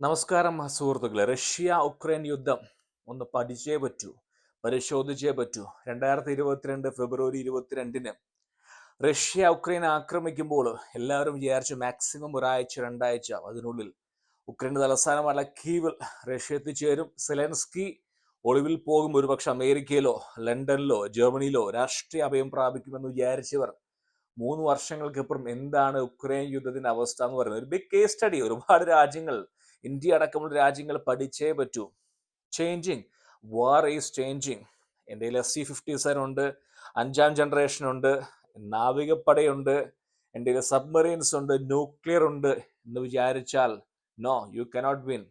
നമസ്കാരം സുഹൃത്തുക്കളെ. Russia Ukraine യുദ്ധം. ഒന്ന് പഠിച്ചേ പറ്റൂ. പരിശോധിച്ചേ പറ്റൂ. രണ്ടായിരത്തി ഇരുപത്തിരണ്ട് ഫെബ്രുവരി ഇരുപത്തിരണ്ടിന് റഷ്യ ഉക്രൈൻ ആക്രമിക്കുമ്പോൾ എല്ലാവരും വിചാരിച്ചു മാക്സിമം ഒരാഴ്ച രണ്ടാഴ്ച അതിനുള്ളിൽ ഉക്രൈൻ തലസ്ഥാനമായ കീവിൽ റഷ്യ എത്തിച്ചേരും. സെലൻസ്കി ഒളിവിൽ പോകും. ഒരുപക്ഷെ അമേരിക്കയിലോ ലണ്ടനിലോ ജർമ്മനിയിലോ രാഷ്ട്രീയ അഭയം പ്രാപിക്കുമെന്ന് വിചാരിച്ചവർ മൂന്ന് വർഷങ്ങൾക്കിപ്പുറം എന്താണ് ഉക്രൈൻ യുദ്ധത്തിന്റെ അവസ്ഥ എന്ന് പറയുന്നത്. ഒരു ബിഗ് കേസ് സ്റ്റഡി ഒരുപാട് രാജ്യങ്ങൾ ഇന്ത്യ അടക്കമുള്ള രാജ്യങ്ങൾ പഠിച്ചേ പറ്റൂ. ചേഞ്ചിങ് വാർ ഈസ് ചേഞ്ചിങ് എന്റെ എസ് സി ഫിഫ്റ്റി സെവൻ ഉണ്ട്. അഞ്ചാം ജനറേഷൻ ഉണ്ട്. നാവികപ്പടയുണ്ട്. എന്റെ സബ്മറീൻസ് ഉണ്ട്. ന്യൂക്ലിയർ ഉണ്ട് എന്ന് വിചാരിച്ചാൽ no you cannot win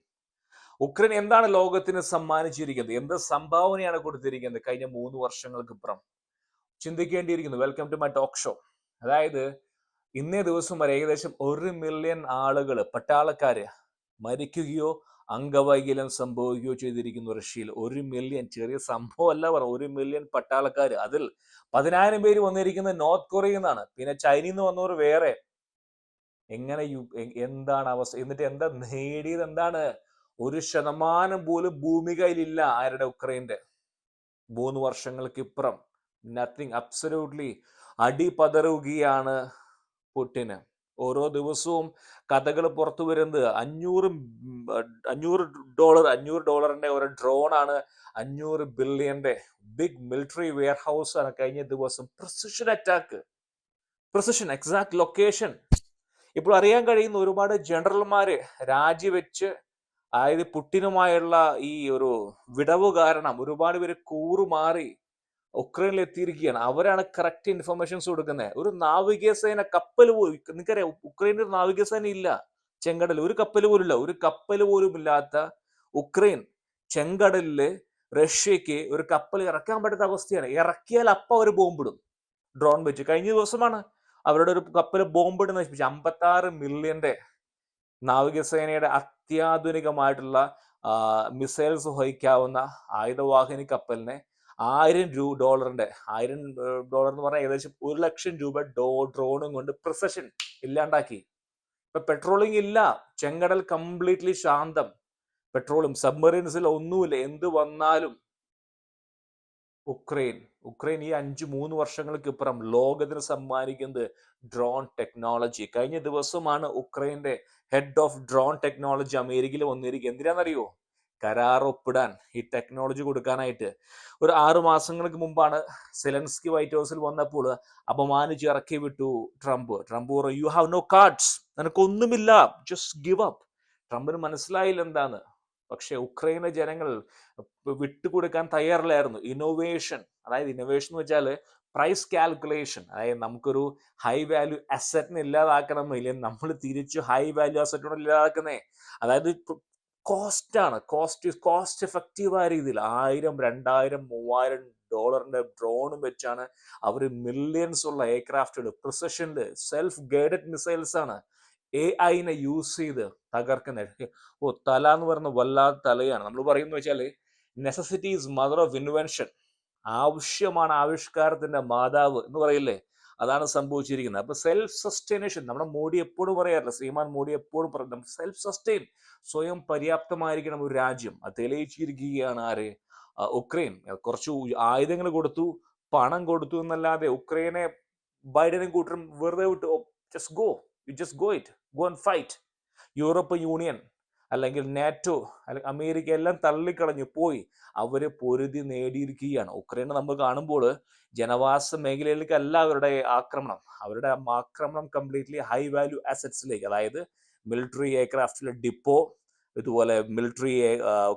Ukraine എന്താണ് ലോകത്തിന് സമ്മാനിച്ചിരിക്കുന്നത്? എന്ത് സംഭാവനയാണ് കൊടുത്തിരിക്കുന്നത്? കഴിഞ്ഞ മൂന്ന് വർഷങ്ങൾക്ക് ഇപ്പുറം. ചിന്തിക്കേണ്ടിയിരിക്കുന്നു. Welcome to my talk show അതായത് ഇന്നേ ദിവസം വരെ ഏകദേശം ഒരു മില്യൺ ആളുകൾ പട്ടാളക്കാര് മരിക്കുകയോ അംഗവൈകല്യം സംഭവിക്കുകയോ ചെയ്തിരിക്കുന്നു റഷ്യയിൽ. ഒരു മില്യൺ ചെറിയ സംഭവമല്ല പറ ഒരു മില്യൺ പട്ടാളക്കാർ അതിൽ പതിനായിരം പേര് വന്നിരിക്കുന്നത് നോർത്ത് കൊറിയയിൽ നിന്നാണ്. പിന്നെ ചൈനയിൽ നിന്ന് വന്നവർ വേറെ. എങ്ങനെ എന്താണ് അവസ്ഥ? എന്നിട്ട് എന്താ നേടിയത്? എന്താണ്? ഒരു ശതമാനം പോലും ഭൂമി കയ്യിലില്ല ആരുടെ? ഉക്രൈന്റെ മൂന്ന് വർഷങ്ങൾക്ക് ഇപ്പുറം. നത്തിങ് അബ്സല്യൂട്ട്ലി അടിപതറുകയാണ് പുട്ടിന്. ഓരോ ദിവസവും കഥകൾ പുറത്തു വരുന്നത് അഞ്ഞൂറ് അഞ്ഞൂറ് ഡോളർ അഞ്ഞൂറ് ഡോളറിന്റെ ഒരു ഡ്രോണാണ് അഞ്ഞൂറ് ബില്യന്റെ ബിഗ് മിലിറ്ററി വെയർ ഹൗസ് ആണ് കഴിഞ്ഞ ദിവസം. Precision attack precision exact location ഇപ്പോൾ അറിയാൻ കഴിയുന്ന ഒരുപാട് ജനറൽമാർ രാജിവെച്ച് അതായത് പുട്ടിനുമായുള്ള ഈ ഒരു വിടവ് കാരണം ഒരുപാട് പേര് കൂറുമാറി ഉക്രൈനിൽ എത്തിയിരിക്കുകയാണ് അവരാണ് കറക്റ്റ് ഇൻഫർമേഷൻസ് കൊടുക്കുന്നത് ഒരു നാവികസേന കപ്പൽ പോലും നിങ്ങൾക്കറിയാം ഉക്രൈനിൽ നാവികസേന ഇല്ല. ചെങ്കടൽ ഒരു കപ്പൽ പോലും ഇല്ല. ഒരു കപ്പൽ പോലും ഇല്ലാത്ത ഉക്രൈൻ ചെങ്കടലിൽ റഷ്യക്ക് ഒരു കപ്പൽ ഇറക്കാൻ പറ്റാത്ത അവസ്ഥയാണ്. ഇറക്കിയാൽ അപ്പം അവർ ബോംബിടും. ഡ്രോൺ വെച്ച്. കഴിഞ്ഞ ദിവസമാണ് അവരുടെ ഒരു കപ്പൽ ബോംബിട്ട് നശിപ്പിച്ചു അമ്പത്തി ആറ് മില്യന്റെ നാവികസേനയുടെ അത്യാധുനികമായിട്ടുള്ള മിസൈൽസ് വഹിക്കാവുന്ന ആയുധവാഹിനി കപ്പലിനെ ആയിരം രൂ ഡോളറിന്റെ ആയിരം ഡോളർ എന്ന് പറഞ്ഞാൽ ഏകദേശം ഒരു ലക്ഷം രൂപ ഡോ ഡ്രോണും കൊണ്ട് പ്രിസഷൻ ഇല്ലാണ്ടാക്കി. ഇപ്പൊ പെട്രോളിംഗ് ഇല്ല ചെങ്കടൽ കംപ്ലീറ്റ്ലി ശാന്തം. പെട്രോളും സബ്മറീൻസിൽ ഒന്നുമില്ല എന്ത് വന്നാലും. ഉക്രൈൻ ഉക്രൈൻ ഈ അഞ്ച് മൂന്ന് വർഷങ്ങൾക്ക് ഇപ്പുറം ലോകത്തിന് സമ്മാനിക്കുന്നത് ഡ്രോൺ ടെക്നോളജി. കഴിഞ്ഞ ദിവസമാണ് ഉക്രൈന്റെ ഹെഡ് ഓഫ് ഡ്രോൺ ടെക്നോളജി അമേരിക്കയിൽ വന്നിരിക്കുക എന്തിനാണെന്നറിയോ കരാർ ഒപ്പിടാൻ ഈ ടെക്നോളജി കൊടുക്കാനായിട്ട്. ഒരു ആറു മാസങ്ങൾക്ക് മുമ്പാണ് സെലൻസ്കി വൈറ്റ് ഹൗസിൽ വന്നപ്പോൾ അപമാനിച്ച് ഇറക്കി വിട്ടു ട്രംപ്. ട്രംപ് പറഞ്ഞു യു ഹാവ് നോ കാർഡ്സ് നിനക്കൊന്നുമില്ല. ജസ്റ്റ് ഗിവ് അപ്പ് ട്രംപിന് മനസ്സിലായില്ല എന്താണ് പക്ഷേ ഉക്രൈന ജനങ്ങൾ വിട്ടുകൊടുക്കാൻ തയ്യാറില്ലായിരുന്നു. ഇന്നോവേഷൻ അതായത് ഇന്നോവേഷൻ എന്ന് വെച്ചാൽ പ്രൈസ് കാൽക്കുലേഷൻ അതായത് നമുക്കൊരു ഹൈ വാല്യൂ അസറ്റിനെ ഇല്ലാതാക്കണം. ഇല്ലെങ്കിൽ നമ്മൾ തിരിച്ചു ഹൈ വാല്യൂ അസറ്റിനോട് ഇല്ലാതാക്കുന്നേ. അതായത് കോസ്റ്റ് ആണ്. കോസ്റ്റ് കോസ്റ്റ് എഫക്റ്റീവ് ആയ രീതിയിൽ ആയിരം രണ്ടായിരം മൂവായിരം ഡോളറിന്റെ ഡ്രോണും വെച്ചാണ് അവർ മില്യൺസ് ഉള്ള എയർക്രാഫ്റ്റുകൾ പ്രിസഷനിൽ സെൽഫ് ഗൈഡഡ് മിസൈൽസ് ആണ് എ ഐനെ യൂസ് ചെയ്ത് തകർക്കുന്ന ഓ തല എന്ന് പറയുന്ന വല്ലാത്ത തലയാണ്. നമ്മൾ പറയുന്നത് വെച്ചാൽ necessity is mother of invention ആവശ്യമാണ് ആവിഷ്കാരത്തിന്റെ മാതാവ് എന്ന് പറയില്ലേ? അതാണ് സംഭവിച്ചിരിക്കുന്നത്. അപ്പൊ സെൽഫ് സസ്റ്റൈനേഷൻ നമ്മുടെ മോഡി എപ്പോഴും പറയാറില്ല ശ്രീമാൻ മോഡി എപ്പോഴും പറയുന്നത് സെൽഫ് സസ്റ്റൈൻ സ്വയം പര്യാപ്തമായിരിക്കണം ഒരു രാജ്യം. അത് തെളിയിച്ചിരിക്കുകയാണ് ആര്? ഉക്രൈൻ. കുറച്ച് ആയുധങ്ങൾ കൊടുത്തു പണം കൊടുത്തു എന്നല്ലാതെ ഉക്രൈനെ ബൈഡനും കൂട്ടരും വെറുതെ വിട്ട് just go you just go it go and fight European union അല്ലെങ്കിൽ നാറ്റോ അല്ലെങ്കിൽ അമേരിക്ക എല്ലാം തള്ളിക്കളഞ്ഞു. പോയി. അവർ പൊരുതി നേടിയിരിക്കുകയാണ്. ഉക്രൈനെ നമ്മൾ കാണുമ്പോൾ ജനവാസ മേഖലയിലേക്കല്ല അവരുടെ ആക്രമണം അവരുടെ ആക്രമണം കംപ്ലീറ്റ്ലി ഹൈ വാല്യൂ അസറ്റ്സിലേക്ക് അതായത് മിലിറ്ററി എയർക്രാഫ്റ്റിലെ ഡിപ്പോ ഇതുപോലെ മിലിറ്ററി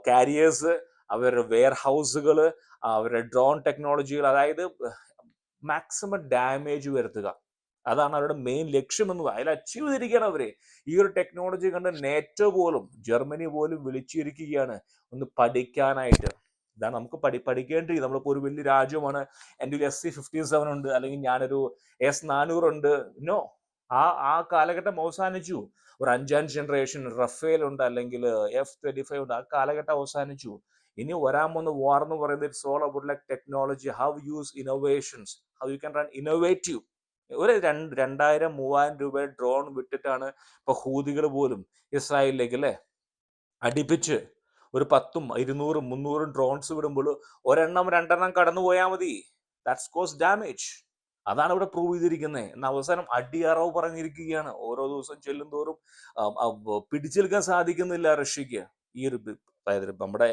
കാരിയേഴ്സ് അവരുടെ വെയർ ഹൗസുകൾ അവരുടെ ഡ്രോൺ ടെക്നോളജികൾ അതായത് മാക്സിമം ഡാമേജ് വരുത്തുക. അതാണ് അവരുടെ മെയിൻ ലക്ഷ്യം എന്ന് അതിൽ അച്ചീവ് ചെയ്തിരിക്കുകയാണ് അവർ. ഈ ഒരു ടെക്നോളജി കണ്ട് നേറ്റോ പോലും ജർമ്മനി പോലും വിളിച്ചിരിക്കുകയാണ് ഒന്ന് പഠിക്കാനായിട്ട്. ഇതാണ് നമുക്ക് പഠി പഠിക്കേണ്ടി നമ്മളിപ്പോൾ ഒരു വലിയ രാജ്യമാണ്. എന്റെ ഒരു എസ് സി ഫിഫ്റ്റി സെവൻ ഉണ്ട് അല്ലെങ്കിൽ ഞാനൊരു എസ് നാനൂറുണ്ട് നോ ആ ആ കാലഘട്ടം അവസാനിച്ചു. ഒരു അഞ്ചാം ജനറേഷൻ റഫേൽ ഉണ്ട് അല്ലെങ്കിൽ എഫ് ട്വന്റി ഫൈവ് ഉണ്ട് ആ കാലഘട്ടം അവസാനിച്ചു. ഇനി വരാൻ പോകുന്ന വാർ എന്ന് പറയുന്നത് it's all about like technology how use innovations how you can run innovative ഒരു രണ്ട് രണ്ടായിരം മൂവായിരം രൂപ ഡ്രോൺ വിട്ടിട്ടാണ് ഇപ്പൊ ഹൂതികൾ പോലും ഇസ്രായേലിലേക്ക് അല്ലേ? അടിപ്പിച്ച് ഒരു പത്തും ഇരുന്നൂറും മുന്നൂറും ഡ്രോൺസ് വിടുമ്പോൾ ഒരെണ്ണം രണ്ടെണ്ണം കടന്നു പോയാൽ മതി. ദാറ്റ്സ് കോസ് ഡാമേജ് അതാണ് ഇവിടെ പ്രൂവ് ചെയ്തിരിക്കുന്നത് എന്ന അവസാനം അടിയറവ് പറഞ്ഞിരിക്കുകയാണ്. ഓരോ ദിവസം ചെല്ലും തോറും പിടിച്ചെടുക്കാൻ സാധിക്കുന്നില്ല റഷ്യക്ക് ഈ ഒരു നമ്മുടെ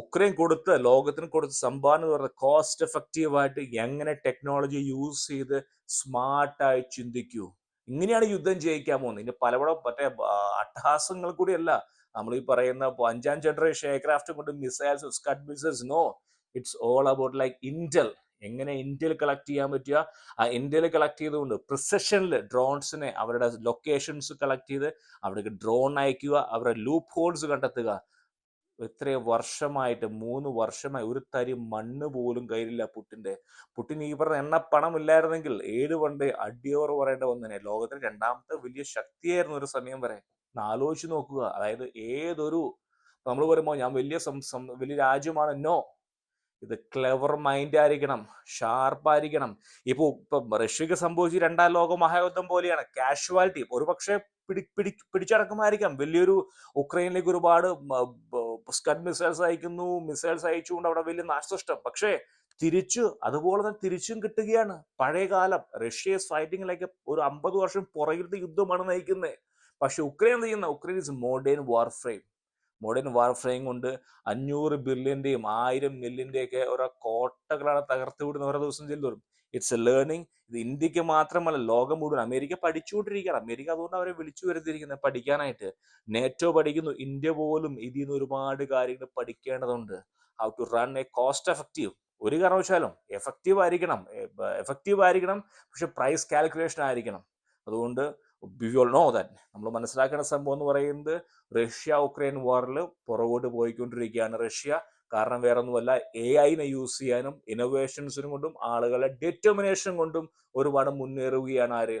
ഉക്രൈൻ കൊടുത്ത ലോകത്തിന് കൊടുത്ത സംഭാവന എന്ന് പറയുന്നത് കോസ്റ്റ് എഫക്റ്റീവായിട്ട് എങ്ങനെ ടെക്നോളജി യൂസ് ചെയ്ത് സ്മാർട്ടായി ചിന്തിക്കൂ. ഇങ്ങനെയാണ് യുദ്ധം ജയിക്കാൻ പോകുന്നത്. ഇനി പലവിടെ മറ്റേ അട്ടഹാസങ്ങൾ കൂടിയല്ല. നമ്മൾ ഈ പറയുന്ന അഞ്ചാം ജനറേഷൻ എയർക്രാഫ്റ്റ് കൊണ്ട് missiles scud missiles no it's all about like intel എങ്ങനെ ഇന്ത്യയിൽ കളക്ട് ചെയ്യാൻ പറ്റുക? ആ ഇന്ത്യയിൽ കളക്ട് ചെയ്തുകൊണ്ട് പ്രിസഷനിൽ ഡ്രോൺസിനെ അവരുടെ ലൊക്കേഷൻസ് കളക്ട് ചെയ്ത് അവിടേക്ക് ഡ്രോൺ അയക്കുക അവരുടെ ലൂപ്പ് ഹോൾസ് കണ്ടെത്തുക. എത്രയോ വർഷമായിട്ട് മൂന്ന് വർഷമായി ഒരു തരി മണ്ണ് പോലും കയ്യിലില്ല പുട്ടിന്റെ പുട്ടിൻ ഈ പറഞ്ഞ എണ്ണ പണം ഇല്ലായിരുന്നെങ്കിൽ ഏഴ് പണ്ട് അടിയോർ പറയേണ്ട ഒന്നിനെ ലോകത്തിലെ രണ്ടാമത്തെ വലിയ ശക്തിയായിരുന്നു ഒരു സമയം വരെ. ആലോചിച്ച് നോക്കുക. അതായത് ഏതൊരു നമ്മൾ പറയുമ്പോൾ ഞാൻ വലിയ വലിയ രാജ്യമാണ്. നോ. ഇത് ക്ലെവർ മൈൻഡ് ആയിരിക്കണം. ഷാർപ്പായിരിക്കണം ഇപ്പൊ ഇപ്പൊ റഷ്യക്ക് സംഭവിച്ച് രണ്ടാം ലോക മഹായുദ്ധം പോലെയാണ്. കാഷ്വാലിറ്റി. ഒരു പക്ഷേ പിടി പിടി പിടിച്ചടക്കമായിരിക്കാം വലിയൊരു ഉക്രൈനിലേക്ക് ഒരുപാട് സ്കഡ് മിസൈൽസ് അയക്കുന്നു. മിസൈൽസ് അയച്ചുകൊണ്ട് അവിടെ വലിയ നാശനഷ്ടം. പക്ഷേ തിരിച്ചു അതുപോലെ തന്നെ തിരിച്ചും കിട്ടുകയാണ്. പഴയ കാലം റഷ്യ ഫൈറ്റിംഗ് ലൈക്ക് ഒരു അമ്പത് വർഷം പുറകിലത്തെ യുദ്ധമാണ് നയിക്കുന്നത് പക്ഷെ ഉക്രൈൻ എന്ത് ചെയ്യുന്ന? Ukraine is modern warfare modern warfare കൊണ്ട് അഞ്ഞൂറ് ബില്യന്റെയും ആയിരം മില്യന്റെയൊക്കെ ഓരോ കോട്ടകളാണ് തകർത്ത് വിടുന്ന ഓരോ ദിവസം ചെല്ലും ഇറ്റ്സ് എ ലേണിംഗ് ഇത് ഇന്ത്യയ്ക്ക് മാത്രമല്ല ലോകം മുഴുവൻ അമേരിക്ക പഠിച്ചുകൊണ്ടിരിക്കുകയാണ്. അമേരിക്ക അതുകൊണ്ട് അവരെ വിളിച്ചു വരുത്തിയിരിക്കുന്നത് പഠിക്കാനായിട്ട്. നേറ്റോ പഠിക്കുന്നു. ഇന്ത്യ പോലും ഇതിൽ നിന്ന് ഒരുപാട് കാര്യങ്ങൾ പഠിക്കേണ്ടതുണ്ട്. How to run a cost effective ഒരു കാരണവശാലും എഫക്റ്റീവ് ആയിരിക്കണം. എഫക്റ്റീവ് ആയിരിക്കണം. പക്ഷെ പ്രൈസ് കാൽക്കുലേഷൻ ആയിരിക്കണം. അതുകൊണ്ട് നോ ദാറ്റ് നമ്മൾ മനസ്സിലാക്കേണ്ട സംഭവം എന്ന് പറയുന്നത് റഷ്യ ഉക്രൈൻ വാറിൽ പുറകോട്ട് പോയിക്കൊണ്ടിരിക്കുകയാണ് റഷ്യ. കാരണം വേറെ ഒന്നുമല്ല എ ഐനെ യൂസ് ചെയ്യാനും ഇന്നോവേഷൻസിനും കൊണ്ടും ആളുകളെ ഡെറ്റർമിനേഷൻ കൊണ്ടും ഒരുപാട് മുന്നേറുകയാണ് ആര്?